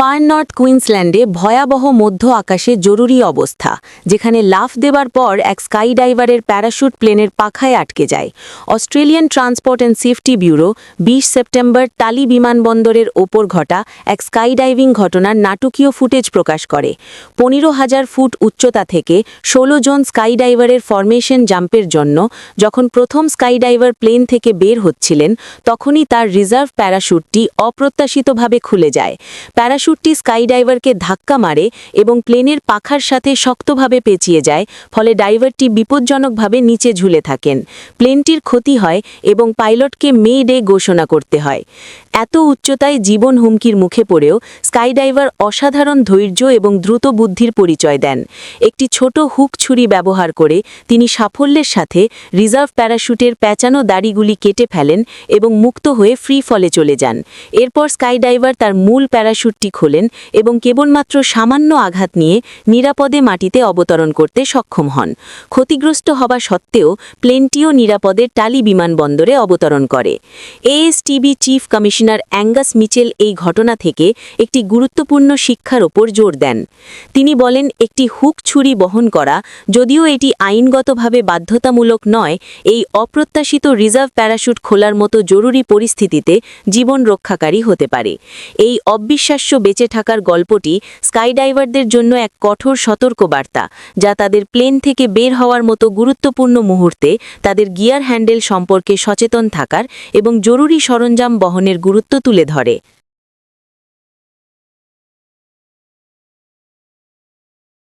Fur north কুইন্সল্যান্ডে ভয়াবহ মধ্য আকাশে জরুরি অবস্থা, যেখানে লাফ দেবার পর এক স্কাই ডাইভারের প্যারাশুট প্লেনের পাখায় আটকে যায়। Australian transport and safety bureau বিশ সেপ্টেম্বর টালি বিমানবন্দরের ওপর ঘটা এক স্কাই ডাইভিং ঘটনার নাটকীয় ফুটেজ প্রকাশ করে। পনেরো হাজার ফুট উচ্চতা থেকে ষোলো জন স্কাই ডাইভারের ফরমেশন জাম্পের জন্য যখন প্রথম স্কাই ডাইভার প্লেন থেকে বের হচ্ছিলেন, তখনই তার রিজার্ভ প্যারাশুটটি অপ্রত্যাশিতভাবে খুলে যায়। প্যারাশুটটি স্কাইডাইভারকে ধাক্কা মারে এবং প্লেনের পাখার সাথে শক্তভাবে পেঁচিয়ে যায়, ফলে ডাইভারটি বিপজ্জনকভাবে নিচে ঝুলে থাকেন। প্লেনটির ক্ষতি হয় এবং পাইলটকে মে ডে ঘোষণা করতে হয়। এত উচ্চতায় জীবন হুমকির মুখে পড়েও স্কাইডাইভার অসাধারণ ধৈর্য এবং দ্রুত বুদ্ধির পরিচয় দেন। একটি ছোট হুক ছুরি ব্যবহার করে তিনি সাফল্যের সাথে রিজার্ভ প্যারাশুটের প্যাঁচানো দাড়িগুলি কেটে ফেলেন এবং মুক্ত হয়ে ফ্রি ফলে চলে যান। এরপর স্কাইডাইভার তার মূল প্যারাশুটটি খোলেন এবং কেবলমাত্র সামান্য আঘাত নিয়ে নিরাপদে মাটিতে অবতরণ করতে সক্ষম হন। ক্ষতিগ্রস্ত হওয়া সত্ত্বেও প্লেনটিও নিরাপদে টালি বিমানবন্দরে অবতরণ করে। ASTB chief commissioner Angus Mitchell এই ঘটনা থেকে একটি গুরুত্বপূর্ণ শিক্ষার ওপর জোর দেন। তিনি বলেন, একটি হুক ছুরি বহন করা যদিও এটি আইনগতভাবে বাধ্যতামূলক নয়, এই অপ্রত্যাশিত রিজার্ভ প্যারাশুট খোলার মতো জরুরি পরিস্থিতিতে জীবন রক্ষাকারী হতে পারে। এই অবিশ্বাস্য বেঁচে থাকার গল্পটি স্কাইডাইভারদের জন্য এক কঠোর সতর্কবার্তা, যা তাদের প্লেন থেকে বের হওয়ার মতো গুরুত্বপূর্ণ মুহূর্তে তাদের গিয়ার হ্যান্ডেল সম্পর্কে সচেতন থাকার এবং জরুরি সরঞ্জাম বহনের গুরুত্ব তুলে ধরে।